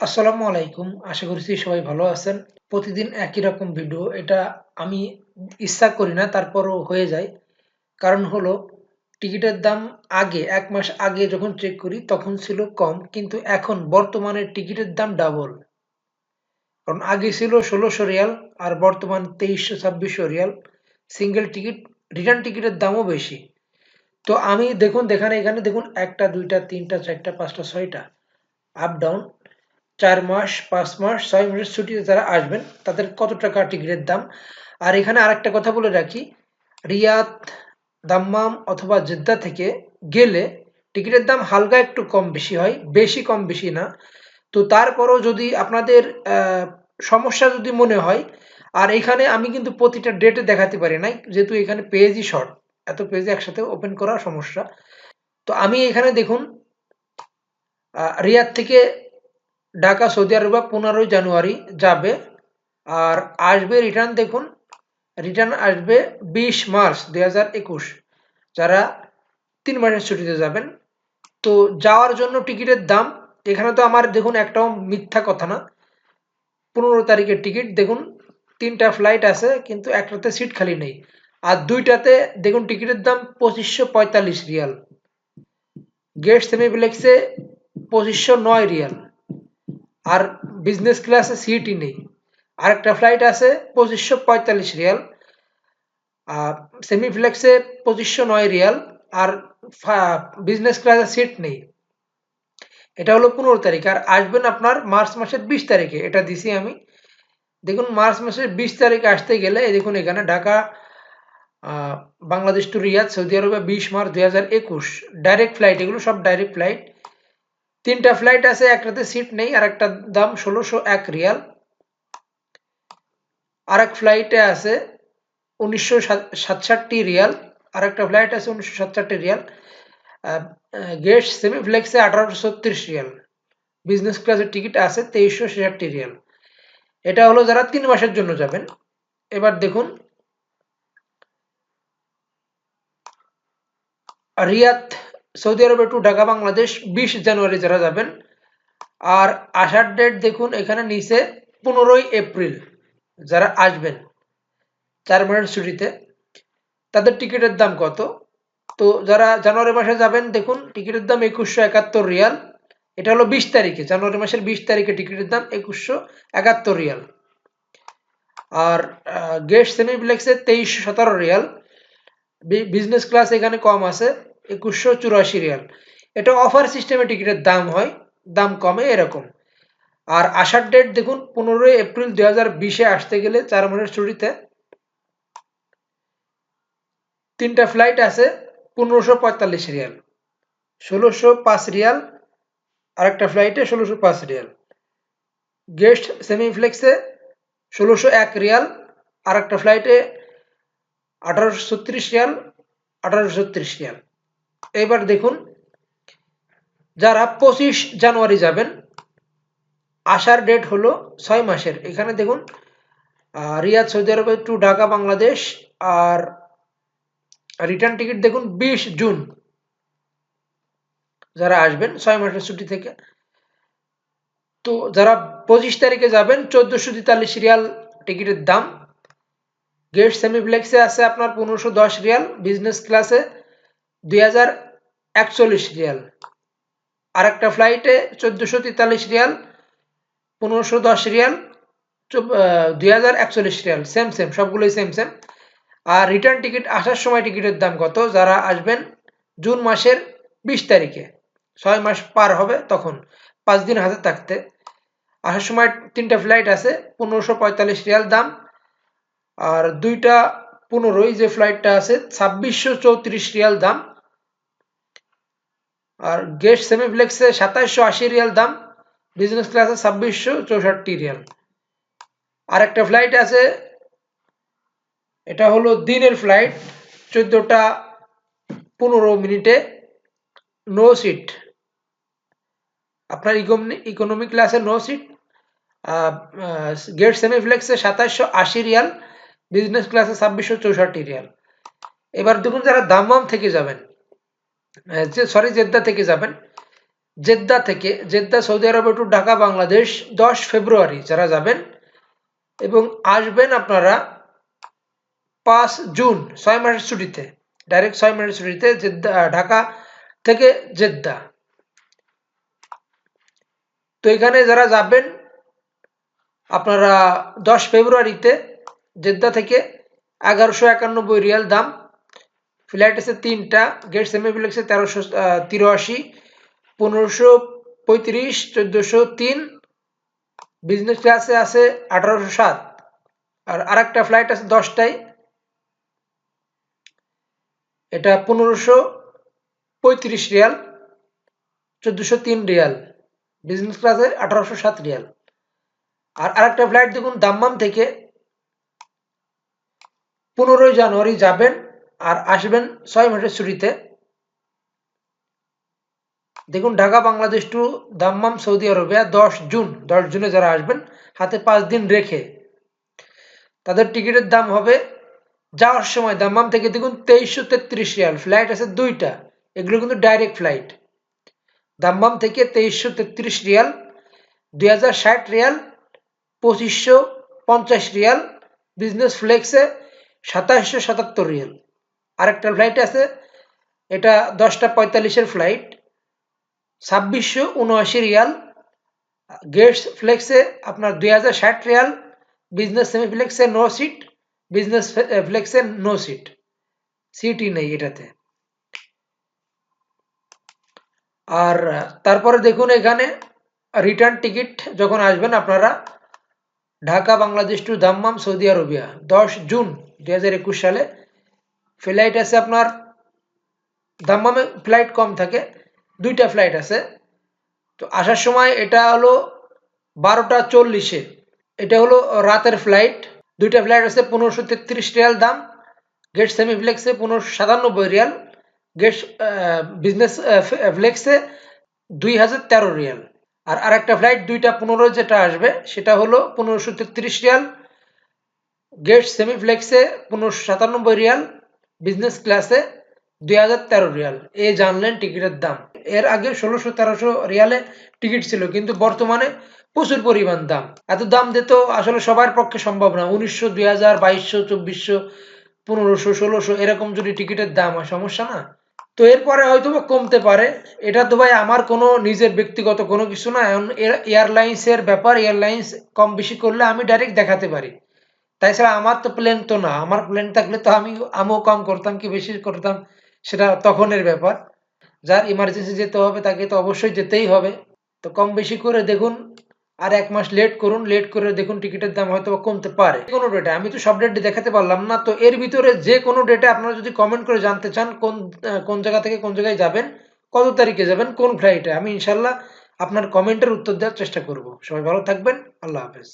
আসসালামু আলাইকুম। আশা করছি সবাই ভালো আছেন। প্রতিদিন একই রকম ভিডিও। এটা আমি ইচ্ছা করি না, তারপরও হয়ে যায়। কারণ হলো, টিকিটের দাম আগে, এক মাস আগে যখন চেক করি, তখন ছিল কম। কিন্তু এখন বর্তমানে টিকিটের দাম ডাবল কারণ আগে ছিল ষোলোশো রিয়াল, আর বর্তমান তেইশশো, ছাব্বিশশো রিয়াল। সিঙ্গেল টিকিট রিটার্ন টিকিটের দামও বেশি। তো আমি দেখুন, দেখানে এখানে দেখুন, একটা, দুইটা, তিনটা, চারটা, পাঁচটা, ছয়টা। আপ ডাউন চার মাস, পাঁচ মাস, ছয় মাসের ছুটিতে যারা আসবেন, তাদের কত টাকা টিকিটের দাম? আর এখানে আরেকটা কথা বলে রাখি, রিয়াদ, দাম্মাম অথবা জেদ্দা থেকে গেলে টিকিটের দাম হালকা একটু কম বেশি হয়, বেশি কম বেশি না। তো তারপরও যদি আপনাদের সমস্যা যদি মনে হয়, আর এখানে আমি কিন্তু প্রতিটা ডেটে দেখাতে পারি নাই, যেহেতু এখানে পেজই শর্ট, এত পেজ একসাথে ওপেন করা সমস্যা। তো আমি এখানে দেখুন রিয়াদ থেকে ঢাকা, সৌদি আরবে পনেরোই জানুয়ারি যাবে। আর আসবে রিটার্ন দেখুন রিটার্ন আসবে বিশ মার্চ দুই হাজার একুশ, যারা তিন মাসের ছুটিতে যাবেন। তো যাওয়ার জন্য টিকিটের দাম, এখানে তো আমার দেখুন একটাও মিথ্যা কথা না। পনেরো তারিখের টিকিট, দেখুন তিনটা ফ্লাইট আছে, কিন্তু একটাতে সিট খালি নেই। আর দুইটাতে দেখুন টিকিটের দাম পঁচিশশো পঁয়তাল্লিশ রিয়াল। গেট সেমিপ্লেক্সে পঁচিশশো নয় রিয়াল। আর বিজনেস ক্লাসে সিটই নেই। আরেকটা ফ্লাইট আছে পঁচিশশো পঁয়তাল্লিশ রিয়াল সেমি ফ্লেক্সে পঁচিশশো নয় রিয়াল, আর বিজনেস ক্লাসে সিট নেই। এটা হলো পনেরো তারিখ, আর আসবেন আপনার মার্চ মাসের বিশ তারিখে, এটা দিছি আমি। দেখুন, মার্চ মাসের বিশ তারিখে আসতে গেলে দেখুন এখানে Dhaka Bangladesh to Riyadh, Saudi আরবে বিশ মার্চ দুই হাজার একুশ। ডাইরেক্ট ফ্লাইট এগুলো সব ডাইরেক্ট ফ্লাইট তিনটা ফ্লাইট আছে, একটাতে সিট নেই আর একটা দাম ষোলোশো এক রিয়াল। আর এক ফ্লাইটে আছে উনিশশো সাতষট্টি রিয়াল আর একটা ফ্লাইট আছে উনিশশো সাতষট্টি রিয়াল। গেট সেমি ফ্লেক্সে আঠারোশো ছত্রিশ রিয়াল। বিজনেস ক্লাসের টিকিট আছে তেইশশো ছেষট্টি রিয়াল। এটা হলো যারা তিন মাসের জন্য যাবেন। এবার দেখুন। রিয়াদ সৌদি আরবে টু ঢাকা, বাংলাদেশ বিশ জানুয়ারি যারা যাবেন। আর আসার ডেট দেখুন, এখানে নিচে পনেরোই এপ্রিল যারা আসবেন, চার মাসের ছুটিতে, তাদের টিকিটের দাম কত? তো যারা জানুয়ারি মাসে যাবেন, দেখুন টিকিটের দাম একুশশো একাত্তর রিয়াল। এটা হলো বিশ তারিখে, জানুয়ারি মাসের বিশ তারিখে টিকিটের দাম একুশশো একাত্তর রিয়াল। আর গেট সেমিপ্লেক্সে তেইশশো সতেরো রিয়াল। বিজনেস ক্লাস এখানে কম আছে। একুশশো চুরাশি রিয়াল। এটা অফার সিস্টেমে টিকিটের দাম হয়, দাম কমে এরকম। আর আসার ডেট দেখুন, পনেরোই এপ্রিল দুই হাজার বিশে আসতে গেলে চার মাসের ছুটিতে তিনটা ফ্লাইট আছে, পনেরোশো পঁয়তাল্লিশ রিয়াল। ষোলোশো পাঁচ রিয়াল, আরেকটা ফ্লাইটে ষোলোশো পাঁচ রিয়াল। গেস্ট সেমিফ্লেক্সে ষোলোশো এক রিয়াল আর একটা ফ্লাইটে আঠারোশো ছত্রিশ রিয়াল, আঠারোশো ছত্রিশ রিয়াল। এবার দেখুন, যারা পঁচিশ জানুয়ারি যাবেন, আসার ডেট হলো ছয় মাসের। এখানে দেখুন রিয়াদ সৌদি আরবে টু ঢাকা, বাংলাদেশ, আর রিটার্ন টিকিট দেখুন বিশ জুন। যারা আসবেন, ছয় মাসের ছুটি থেকে। তো যারা পঁচিশ তারিখে যাবেন, চোদ্দশো তেতাল্লিশ রিয়াল টিকিটের দাম। গেট সেমিপ্লেক্সে আছে আপনার পনেরোশো দশ রিয়াল বিজনেস ক্লাসে দুই হাজার একচল্লিশ রিয়াল। আর একটা ফ্লাইটে চোদ্দোশো তেতাল্লিশ রিয়াল, পনেরোশো দশ রিয়াল দুই হাজার একচল্লিশ রিয়াল। সেম সেম সবগুলোই সেম সেম আর রিটার্ন টিকিট আসার সময় টিকিটের দাম কত? যারা আসবেন জুন মাসের বিশ তারিখে, ছয় মাস পার হবে তখন, পাঁচ দিন হাতে থাকতে। আসার সময় তিনটা ফ্লাইট আছে, পনেরোশো পঁয়তাল্লিশ রিয়াল দাম। আর দুইটা পনেরোই যে ফ্লাইটটা আছে, ছাব্বিশশো চৌত্রিশ রিয়াল দাম। আর গেস্ট সেমিফ্লেক্সে সাতাইশশো আশি রিয়াল দাম। বিজনেস ক্লাসে ছাব্বিশশো চৌষট্টি রিয়াল। আর একটা ফ্লাইট আছে, এটা হলো দিনের ফ্লাইট চোদ্দোটা পনেরো মিনিটে নো সিট আপনার ইকোনমি ক্লাসে নো সিট গেট সেমিফ্লেক্সে সাতাশশো আশি রিয়াল। বিজনেস ক্লাসে ছাব্বিশশো চৌষট্টি রিয়াল এবার দেখুন যারা দামাম থেকে যাবেন যে সরি জেদ্দা থেকে যাবেন, জেদ্দা থেকে, জেদ্দা সৌদি আরবে টু ঢাকা, বাংলাদেশ, দশ ফেব্রুয়ারি যারা যাবেন এবং আসবেন আপনারা পাঁচ জুন, ছয় মাসের ছুটিতে ডাইরেক্ট ছয় মাসের ছুটিতে জেদ্দা ঢাকা থেকে জেদ্দা। তো এখানে যারা যাবেন, আপনারা দশ ফেব্রুয়ারিতে জেদ্দা থেকে এগারোশো একানব্বই রিয়াল দাম। ফ্লাইট আছে তিনটা, গেট সেমি আছে তেরোশো তিরাশি, পনেরোশো পঁয়ত্রিশ, চোদ্দোশো তিন বিজনেস ক্লাসে আছে আঠারোশো সাত। আর আরেকটা ফ্লাইট আছে দশটায়। এটা পনেরোশো পঁয়ত্রিশ রিয়াল, চোদ্দোশো তিন রিয়াল বিজনেস ক্লাসে আঠারোশো সাত রিয়াল। আর আরেকটা ফ্লাইট দেখুন, দাম্মাম থেকে পনেরোই জানুয়ারি যাবেন আর আসবেন ছয় মাসের ছুটিতে। দেখুন, Dhaka, Bangladesh to Dammam Saudi Arabia দশ জুন, দশ জুনে যারা আসবেন, হাতে পাঁচ দিন রেখে। তাদের টিকিটের দাম হবে যাওয়ার সময় দাম্মাম থেকে দেখুন তেইশশো তেত্রিশ রিয়াল, ফ্লাইট আছে দুইটা, এগুলো কিন্তু ডাইরেক্ট ফ্লাইট। দাম্মাম থেকে তেইশশো তেত্রিশ রিয়াল, দুই হাজার ষাট রিয়াল, পঁচিশশো পঞ্চাশ রিয়াল, বিজনেস ফ্লেক্সে সাতাশশো সাতাত্তর রিয়াল। আরেকটা ফ্লাইট আছে, এটা দশটা পঁয়তাল্লিশের ফ্লাইট ছাব্বিশশো উনআশি রিয়াল। গেটস ফ্লেক্সে আপনার দুই হাজার ষাট রিয়াল বিজনেস সেমি ফ্লেক্সে নো সিট বিজনেস ফ্লেক্সে নো সিট সিটই নেই এটাতে। আর, তারপরে দেখুন এখানে রিটার্ন টিকিট যখন আসবেন আপনারা, Dhaka, Bangladesh to Dammam Saudi Arabia, দশ জুন। দুই হাজার একুশ সালে ফ্লাইট আছে আপনার দাম্মামে ফ্লাইট কম থাকে, দুইটা ফ্লাইট আছে। তো আসার সময় এটা হলো বারোটা চল্লিশে, এটা হলো রাতের ফ্লাইট দুইটা ফ্লাইট আছে পনেরোশো তেত্রিশ রিয়াল দাম গেট সেমি ফ্লেক্সে পনেরোশো সাতানব্বই রিয়াল গেট বিজনেস ফ্লেক্সে দুই হাজার তেরো রিয়াল। আর আরেকটা ফ্লাইট দুইটা পনেরো যেটা আসবে, সেটা হলো পনেরোশো তেত্রিশ রিয়াল গেট সেমি ফ্লেক্সে পনেরোশো সাতানব্বই রিয়াল, বিজনেস ক্লাসে দুই হাজার তেরো রিয়াল। এ জানলেন টিকিটের দাম। এর আগে ষোলোশো তেরোশো রিয়ালে টিকিট ছিল, কিন্তু বর্তমানে প্রচুর পরিমাণ দাম। এত দাম দিতে আসলে সবার পক্ষে সম্ভব না। উনিশশো, দুই হাজার, বাইশশো, চব্বিশশো, পনেরোশো, ষোলোশো, এরকম যদি টিকিটের দাম হয়, সমস্যা না। তো এরপরে হয়তো বা কমতে পারে। এটা তো ভাই আমার কোনো নিজের ব্যক্তিগত কোনো কিছু না। এখন এয়ারলাইন্সের ব্যাপার, এয়ারলাইন্স কম বেশি করলে আমি ডাইরেক্ট দেখাতে পারি। তাই ছাড়া আমার তো প্লেন তো না। আমার প্লেন থাকলে তো আমি, আমিও কম করতাম কি বেশি করতাম, সেটা তখনের ব্যাপার। যার ইমার্জেন্সি যেতে হবে, তাকে তো অবশ্যই যেতেই হবে। তো কম বেশি করে দেখুন, আর এক মাস লেট করুন লেট করে দেখুন টিকিটের দাম হয়তো কমতে পারে। কোনো ডেটে আমি তো সব ডেট দেখাতে পারলাম না, তো এর ভিতরে যে কোনো ডেটে আপনারা যদি কমেন্ট করে জানতে চান, কোন কোন জায়গা থেকে কোন জায়গায় যাবেন, কত তারিখে যাবেন, কোন ফ্লাইটে আমি ইনশাল্লাহ আপনার কমেন্টের উত্তর দেওয়ার চেষ্টা করব। সবাই ভালো থাকবেন, আল্লাহ হাফেজ।